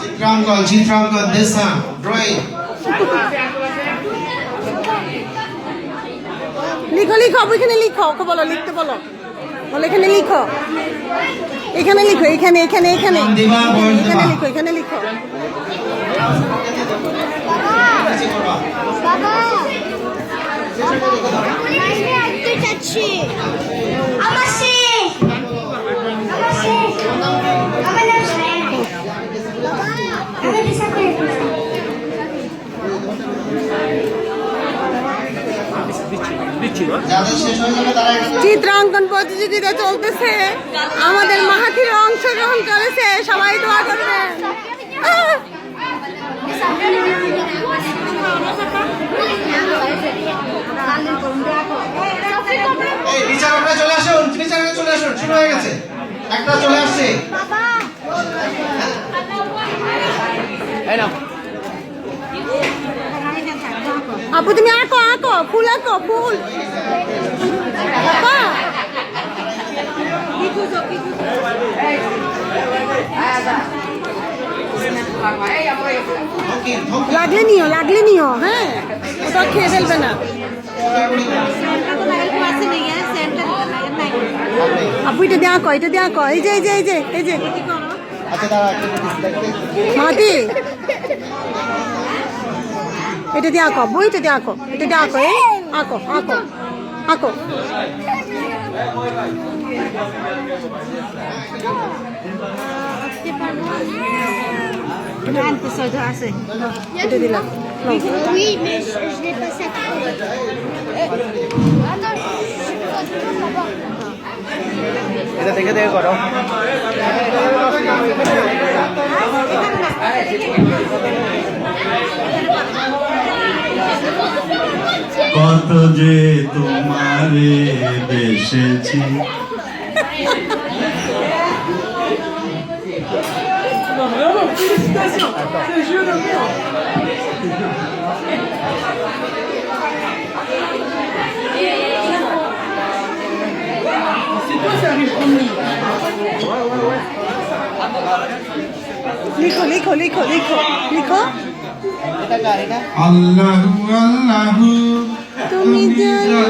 চিত্রাঙ্কন চিত্রাঙ্কন দেশা ড্রয়িং লিখো লিখো ওইখানে লিখো ওকে বলো লিখতে বলো। বলো এখানে লিখো। এখানে লিখো এখানে এখানে এখানে। এখানে লিখো এখানে লিখো। বাবা চিত্রাঙ্কন প্রতিযোগিতা চলতেছে। আমাদের মাহাতির অংশগ্রহণ চলে আসুন চলে আসুন শুরু হয়ে গেছে। একটা চলে আসছে। আপু তুমি আঁকো আঁকো ফুল আঁকো ফুল। লাগলে নিও লাগলে নিও হ্যাঁ। ওটা খেয়ে ফেলবে না। আপু এটা দিয়ে আঁকো এটা দিয়ে আঁকো এই যে এই যে এই যে এই যে আচ্ছা দাঁড়া একটু দেখতে মাটি এটা দিয়ে আঁকো বই এটা দিয়ে আঁকো এটা দিয়ে আঁকো এই আঁকো আঁকো আঁকো এটা দিলাম Oui, mais je, je l'ai passé à côté. Attends, je là-bas. এটা দেখে দেখে করো কত যে তোমারে বেসেছি লিখো লিখো লিখো লিখো লিখো। আল্লাহু আল্লাহু। তুমি জানো